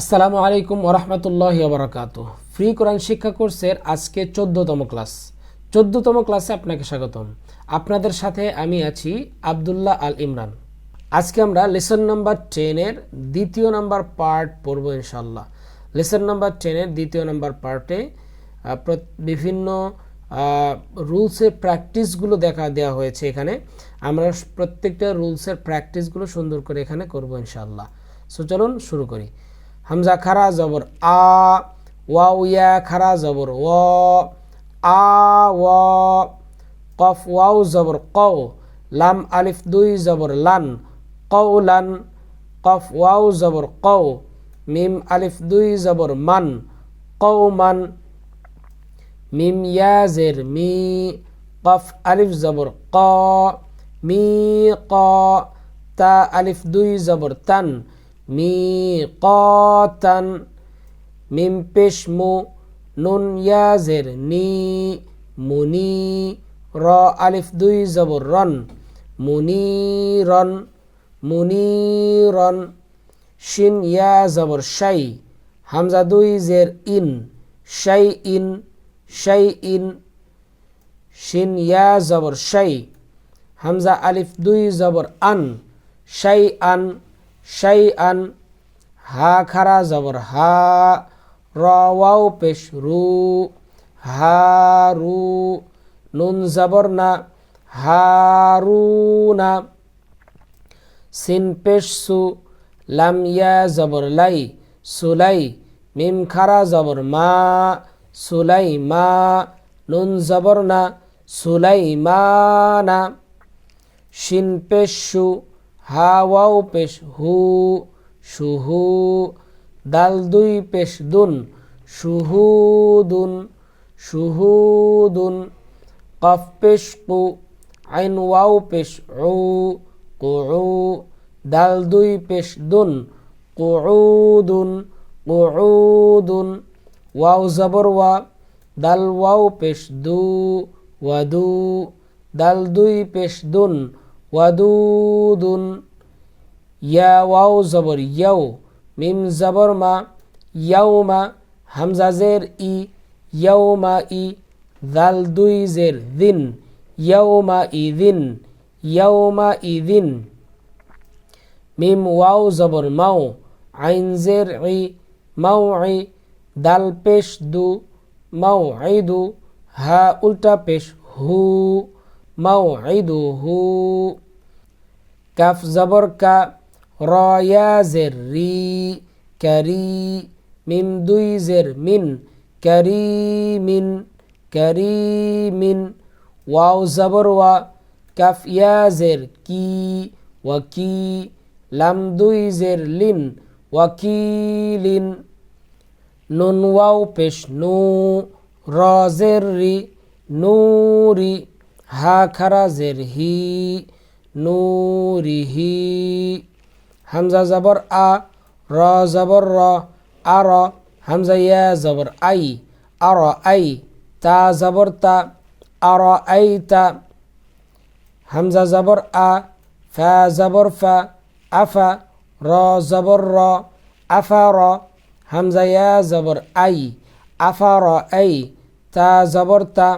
আসসালামু আলাইকুম ওরহমতুল্লাহ বরকাত ফ্রি কোরআন শিক্ষা কোর্সের আজকে চোদ্দতম ক্লাস। চোদ্দতম ক্লাসে আপনাকে স্বাগতম। আপনাদের সাথে আমি আছি আবদুল্লাহ আল ইমরান। আজকে আমরা লেসন নাম্বার টেনের দ্বিতীয় নাম্বার পার্ট পড়ব ইনশাল্লাহ লেসন নাম্বার টেনের দ্বিতীয় নাম্বার পার্টে বিভিন্ন রুলসের প্র্যাকটিসগুলো দেখা দেওয়া হয়েছে এখানে। আমরা প্রত্যেকটা রুলসের প্র্যাকটিসগুলো সুন্দর করে এখানে করব ইনশাল্লাহ সো চলুন শুরু করি। হামজা খারা জবর আ ওয়াও ইয়া খারা জবর ও আ ও কফ ওয়াও জবর কও লাম আলিফ দুই জবর লান কও লান কফ ওয়াও জবর কও মিম আলিফ দুই জবর মান কও মান মিম ইয়া জের মি কফ আলিফ জবর ক মি ক তা আলিফ দুই জবর তান মি ক তান মিম পেশ মু নুন ইয়া জের নি মুনি র আলিফ দুই জবর রন মুনি রন মুনি রন শিন ইয়া জবর শাই হামজা দুই জের ইন শাই ইন শাই ইন শিন ইয়া জবর শাই হামজা আলিফ দুই জবর আন শাই আন শাই আন হা খারা জবর, হা, র, ওয়াও পেশ, রু, হা, রু, নুন জবর না হারুনা সিন পেশ, সু, লাম, ইয়া জবর, লাই, সুলাই, মিম খারা জবর, মা, সুলাই, মা, নুন জবর না, সুলাই মানা শিন পেশ, সু হা, ওয়াও, পেশ হু সুহু দাল, দুই, পেশ, দুন সুহুদুন সুহুদুন কফ, পেশ, কু, আইন, ওয়াও, পেশ, উ কুউ দাল, দুই, পেশ, দুন কুউদুন কুউদুন ওয়াও, জবর, ওয়া, দাল, ওয়াও, পেশ, দু ওয়াদু দাল, দুই, পেশ, দুন ওয়াদুদুন ইয়া ওয়াও জবর ইয়াও মিম জবর মা ইয়াও মা হামজা জের ই ইয়াও মা ই দাল দুই জের দিন ইয়াও মা ই দিন ইয়াও মা ই দিন মিম ওয়াও জবর মাও আইন জের ই মাও ই দাল পেশ দু মাও আই দু হা উল্টা পেশ হু মাও দু হু কাফ জবর কা র ইয়া জের রি ক্যারি মিম দুই জের মিন ক্যারি মিন ক্যারি মিন, ওয়াও জবর ওয়া, কাফ ইয়া জের কি, ওয়াকি, লাম দুই জের লিন, ওয়াকিলিন, নুন ওয়াও পেশ নু, র জের রি নুরি হা খারা জের হি নুরিহি হামজা জবর আ র জবর র আর হামজা ইয়া জবর আই আর আই তা জবর তা আর আই তা হামজা জবর আ ফা জবর ফা আফা র জবর র আফা র হামজা ইয়া জবর আই আফা র আই তা জবর তা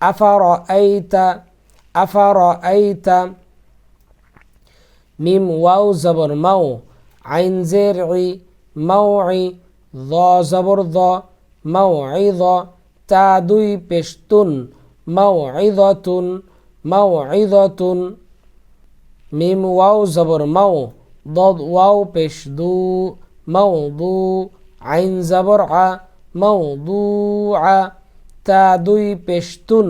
আফা র আই তা আফা র আই তা মিম ওয়াও জবর মাও আইন জের ই মাও ই দ জবর দ মাও ই দ তা দুই পেশতুন মাও ই তুন মাও ই তুন মিম ওয়াও জবর মাও ضد واو পেশ দু মাওদু আইন জবর আ মাওদুআ তা দুই পেশ তুন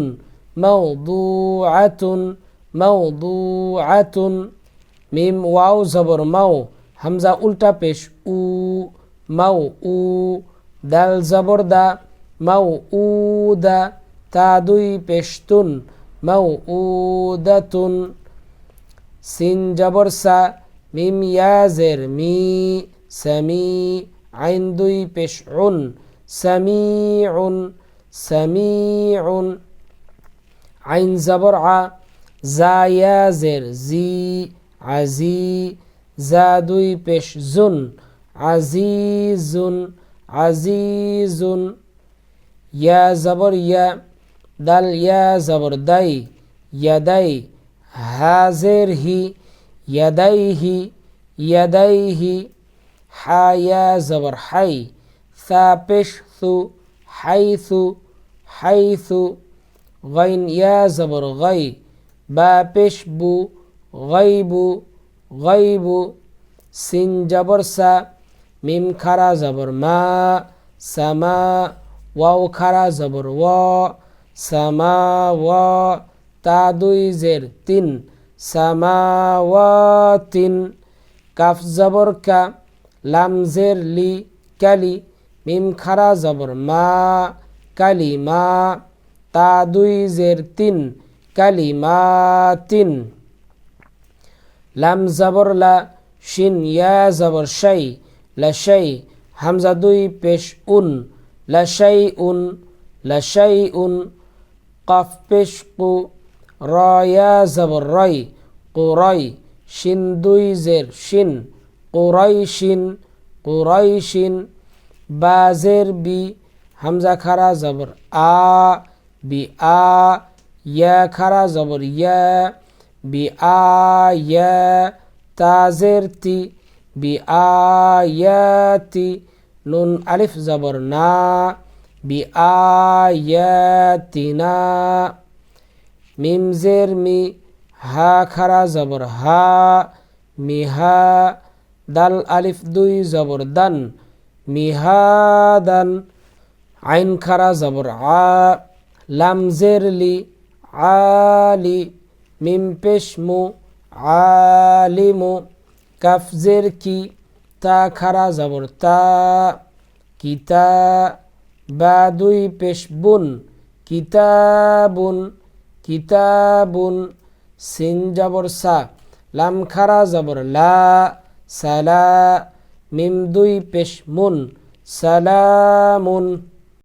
মাওদুআতুন মাওদুআতুন মিম, ওয়াও, জবর, মাও। হামজা, উল্টা পেশ, উ, মাও, উ, দাল, জবর, দা। মাও, উ, দা, তা, দুই, পেশ, তুন। মাও, উ দাতুন সিন, জবর, সা। মিম ইয়াজের মি, সামি, আইন, দুই, পেশ, উন। সামিউন সামিউন আইন, জবর, আ। জা ইয়াজের জি আজি জা দুই পেশ জুন আজিজুন আজিজুন। ইয়া জবর ইয়া, দাল ইয়া জবর দাই, ইয়াদাই হাজের হি ইয়াদাইহি ইয়াদাইহি হায়া জবর হাই, সা পেশ সু হাইসু হাইসু। গাইন ইয়া জবর গাই, বা পেশ বু গাইবু গাইবু সিন জবর সা মিম খারা জবর মা সামা ওয়াও খারা জবর ওয়া সামা ওয়া তা দুই জের তিন সামা ও তিন, কাফ জবর কা, লাম জের লি, কালি, মিম খারা জবর মা, কালি মা, তা দুই জের তিন, কালি মা তিন। লাম জবর লা, শিন, ইয়া জবর, শাই লাশাই হামজা দুই, পেশ, উন লাশাই উন লাশাই উন, কফ, পেশ, কু রয়া জবর, রয় কুরাই শিন দুই, জের, শিন কুরাই শিন কুরাই শিন বাজের বি, হামজা, খারা, জবর, আ, বি, আ, ইয়া, খারা, জবর, ইয়া বি আ ইয়া তাজের তি বি আয়াতি নুন আলিফ জবর না বি আয়াতিনা মিম জের মি হা খারা জবর হা মিহা দাল আলিফ দুই জবর দান মিহাদান আইন খারা জবর আ লাম জের লি আলি মিম পেশমু আলিমু কাফ জের কি, তা খারা জবর, তা কিতা বা দুই পেশ বুন, কিতাবুন কিতাবুন, সিন জবর সা, লাম খারা জবর, লা, সালা, মিম দুই পেশ মুন, সালামুন